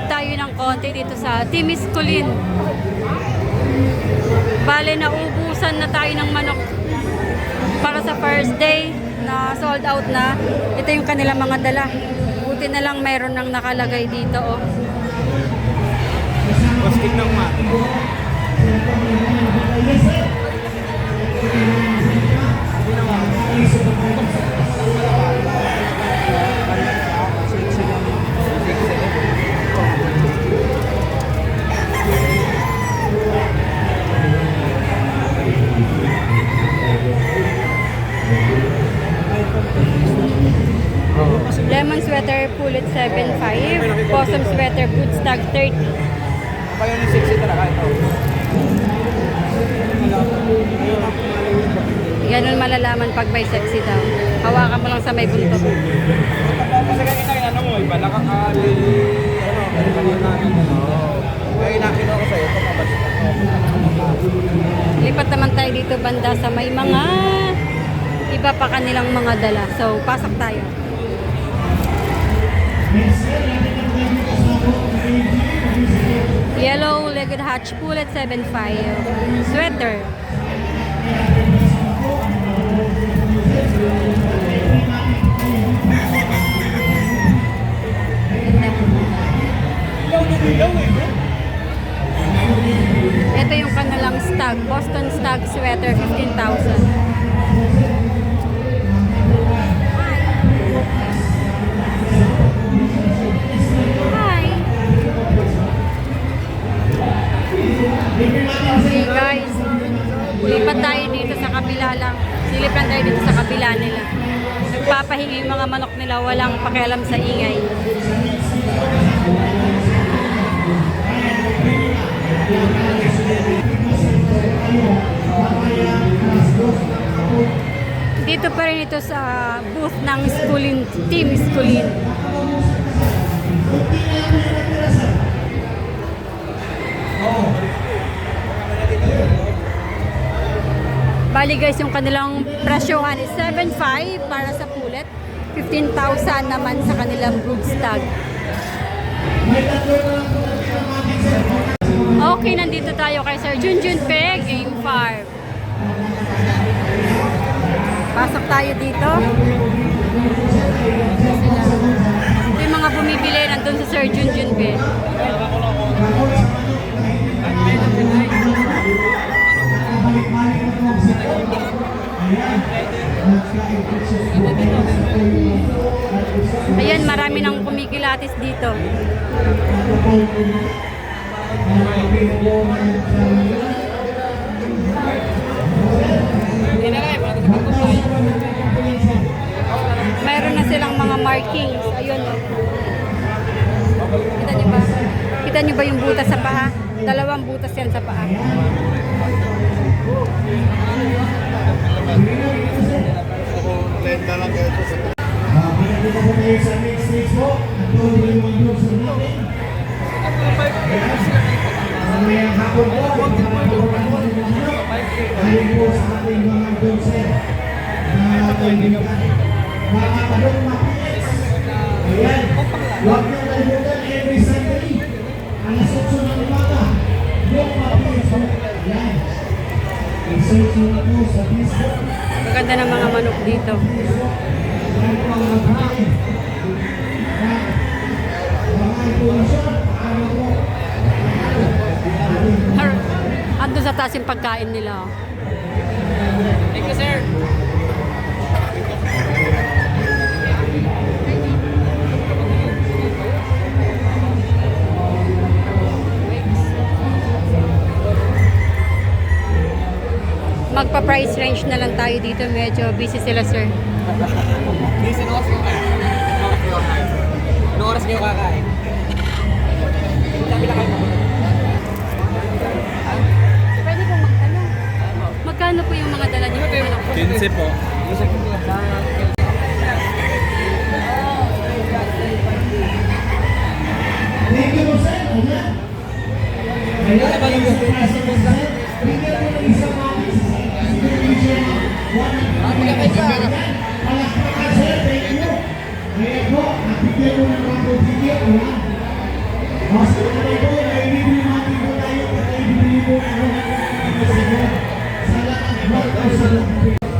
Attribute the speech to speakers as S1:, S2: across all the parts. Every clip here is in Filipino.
S1: Save tayo ng konti dito sa Timis Kulin. Bale, naubusan na tayo ng manok para sa first day na sold out na. Ito yung kanilang mga dala. Buti na lang meron nang nakalagay dito. Oh.
S2: Basket ng mat.
S1: Pullet 7.5. Possum sweater, boots tag 30.
S2: Apa yung 60 talaga ito?
S1: Ganun malalaman pag may sexy daw. Hawakan mo lang sa may buntot.
S2: Kasi kanina yung ano mo, iba lang ang ali, ano, kanina namin ano. Kaya inakino ko sa'yo, ito kabas.
S1: Lipat naman tayo dito banda sa may mga iba pa kanilang mga dala. So, pasok tayo. Yellow legged hatch pullet 7.5. Sweater. Ito yung kanilang stag. Boston stag sweater, 15,000. Okay guys, lipat tayo dito sa kabila lang. Silipan tayo dito sa kabila nila. Nagpapahinga yung mga manok nila, walang pakialam sa ingay. Dito pa rin ito sa booth ng Skulin, Team Skulin. Bali guys, yung kanilang presyohan is 7.5 para sa pulet. 15,000 naman sa kanilang brood stag. Okay, nandito tayo kay Sir Junjun Pe, Game Farm. Pasok tayo dito. Ito yung mga bumibili nandun sa Sir Junjun Pe. Ayan, marami nang kumikilatis dito. Mayroon na silang mga markings. Ayun, oh. Kita niyo ba? Kita niyo ba yung butas sa paa? Dalawang butas yan sa paa.
S2: Lenda lang kayo sa
S3: Pinagkita po tayo sa next stage po. At tuloy yung mga groups natin. Mamayang hapon po, magkakaroon po Dahil po sa ating mga groups na kaibigan. Mga tanong matinis. Ayan. Huwag niyong kalimutan every Sunday. Alas 8 ng umaga. Yung matinis po. Ayan. I-search na po sa Facebook.
S1: Maganda ng mga manok dito. Har ando sa taas yung pagkain nila. oh.
S2: Thank you, sir.
S1: Magpa-price range na lang tayo dito. Medyo busy sila, sir.
S2: Ano oras kayo kain? Ano oras kayo kakain? Sabi lang kayo.
S1: Pwede pong magtanong. Magkano po yung mga dala niyo? Manok?
S2: 15 po.
S3: Thank you po sir. Ayan. Ayan,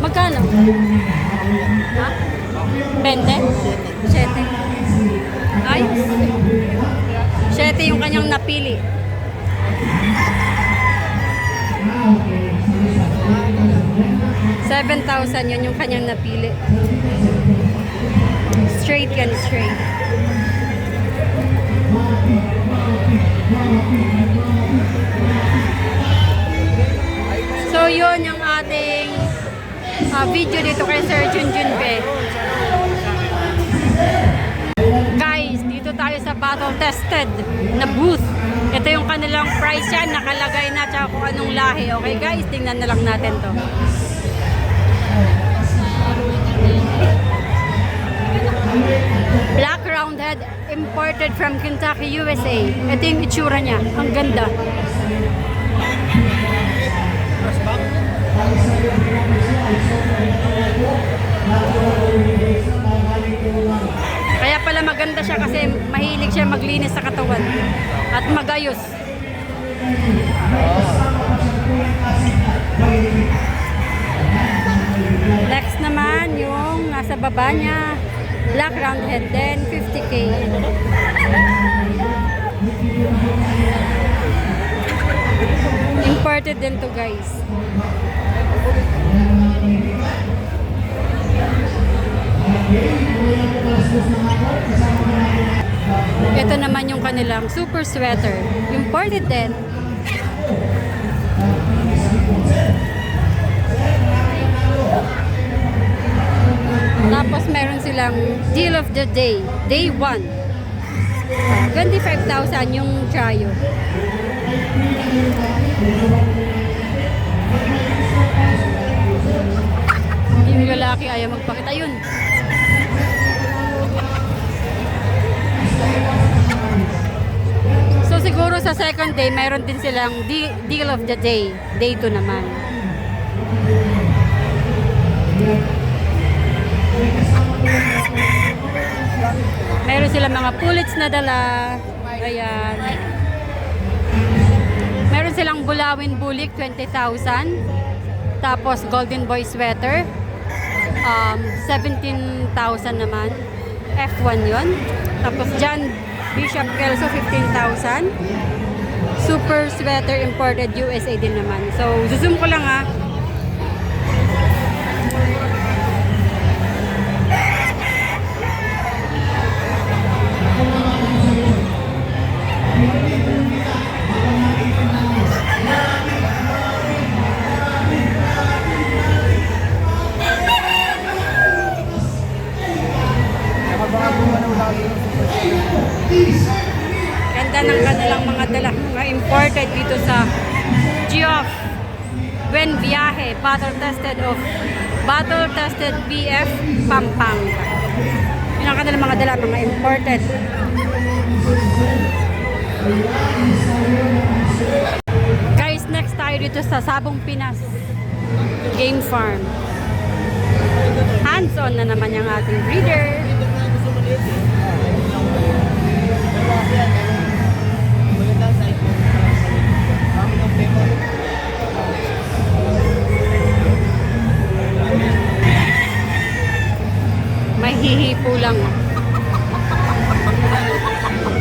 S3: Magkano? Ha? 20? 7. Ayos. 7 yung kanyang napili. 7,000 yun yung kanyang napili. Straight yan, straight. So yun yung ating uh, video dito kay Sir Junjun Pe. Guys, dito tayo sa battle tested na booth. Ito yung kanilang price yan, nakalagay na tsaka kung anong lahi. Okay guys, tingnan na lang natin to. Black Roundhead imported from Kentucky, USA. Ito yung itsura niya. Ang ganda. Maganda siya kasi mahilig siya maglinis sa katawan at magayos. Next naman yung nasa baba niya, black roundhead din, 50k. Imported din to guys. Ito naman yung kanilang super sweater. Imported din. Tapos meron silang deal of the day. Day 1. 25,000 yung chayo. Yung lalaki ayaw magpakita yun. Siguro sa second day, mayroon din silang de- deal of the day. Day 2 naman. Meron silang mga pullets na dala. Ayan. Meron silang bulawin bulik, 20,000. Tapos golden boy sweater, um, 17,000 naman. F1 yon. Tapos John Bishop Kelso, 15,000. Super sweater imported USA din naman. So, zoom ko lang ah. Ganda ng kanilang mga dala, mga imported dito sa Geoff Buen Viaje, battle tested of battle tested BF Pampanga. Yun ang kanilang mga dala, mga imported. Guys, next tayo dito sa Sabong Pinas Game Farm. Hands-on na naman yung ating breeder. May hihipo lang.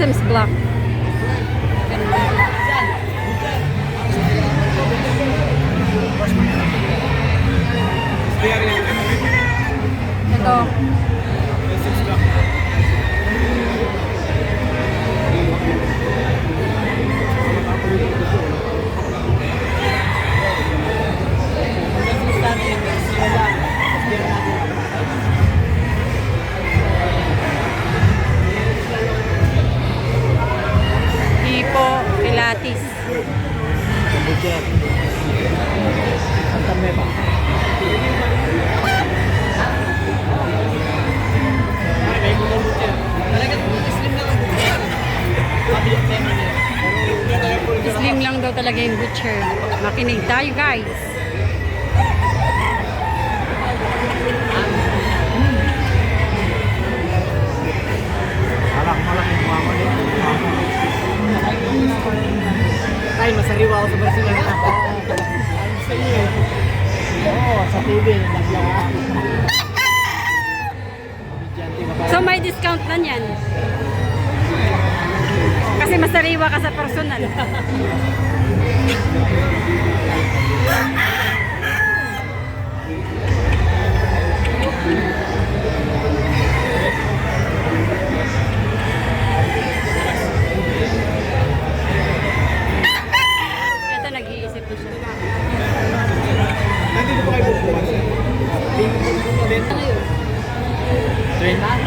S2: jsem zbla.
S1: Game Butcher. Makinig tayo guys.
S2: Ay, masariwa ako sa Barcelona. Sa iyo eh. Oo, sa TV.
S1: So may discount na yan. Kasi masariwa ka sa personal.
S2: Ano?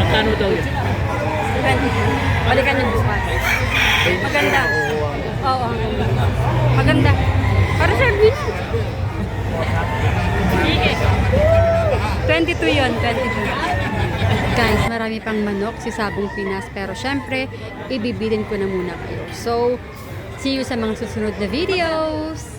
S2: Magkano daw yun?
S1: Depende. Balikan yung bukas. Maganda. Oo, maganda. Maganda. Para sa Erwin. Sige. 22 yun, 22. Guys, marami pang manok si Sabong Pinas. Pero syempre, ibibilin ko na muna kayo. So, see you sa mga susunod na videos.